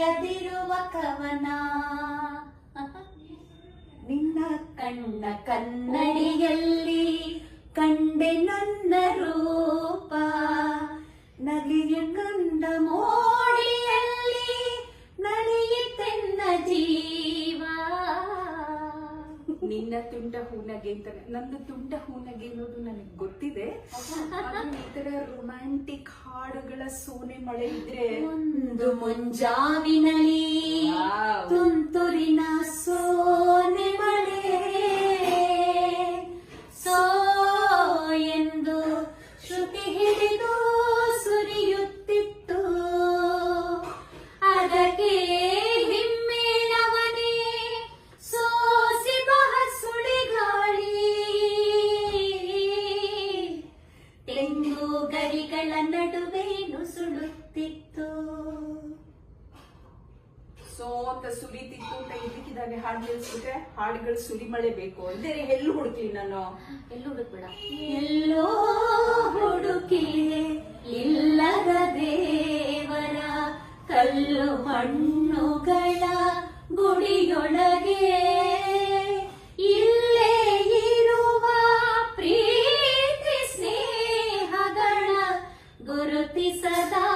ಬರೆಯದಿರುವ ಕವನ. ನಿನ್ನ ಕಣ್ಣ ಕನ್ನಡಿಯಲ್ಲಿ ಕಂಡೆ ನನ್ನ ರೂಪ. ನಲಿಯ ಕಂಡ ಮೋಡಿಯಲ್ಲಿ ನಡೆಯುತ್ತೆನ್ನ ಜೀವ. ನಿನ್ನ ತುಂಡ ಹೂನಗೆ ಅಂತ ನಂದು ತುಂಡ ಹೂನಗೆ ಅನ್ನೋದು ನನಗೆ ಗೊತ್ತಿದೆ. ಈ ತರ ರೊಮ್ಯಾಂಟಿಕ್ ಹಾಡುಗಳ ಸೋನೆ ಮಳೆ ಇದ್ರೆ ಒಂದು ಮುಂಜಾವಿನಲಿ ಗರಿಗಳ ನಡುವೆ ನುಸುಳುತ್ತಿತ್ತು ಸೋತ ಅಂತ ಸುರಿತಿತ್ತು ಅಂತ ಇದಕ್ಕಿದಾಗ ಹಾಡು ನಿಲ್ಸ್ಬಿಟ್ರೆ ಹಾಡುಗಳು ಸುರಿ ಮಳೆ ಬೇಕು ಅಂದ್ರೆ ಎಲ್ಲಿ ಹುಡುಕ್ಲಿ ನಾನು. ಎಲ್ಲೂ ಹುಡುಕ್ಬೇಡ. ಎಲ್ಲೋ ಹುಡುಕಿ ಇಲ್ಲದ ದೇವರ ಕಲ್ಲು ಮಣ್ಣುಗಳ ಗುಡಿಯೊಳಗೆ ಸದಾ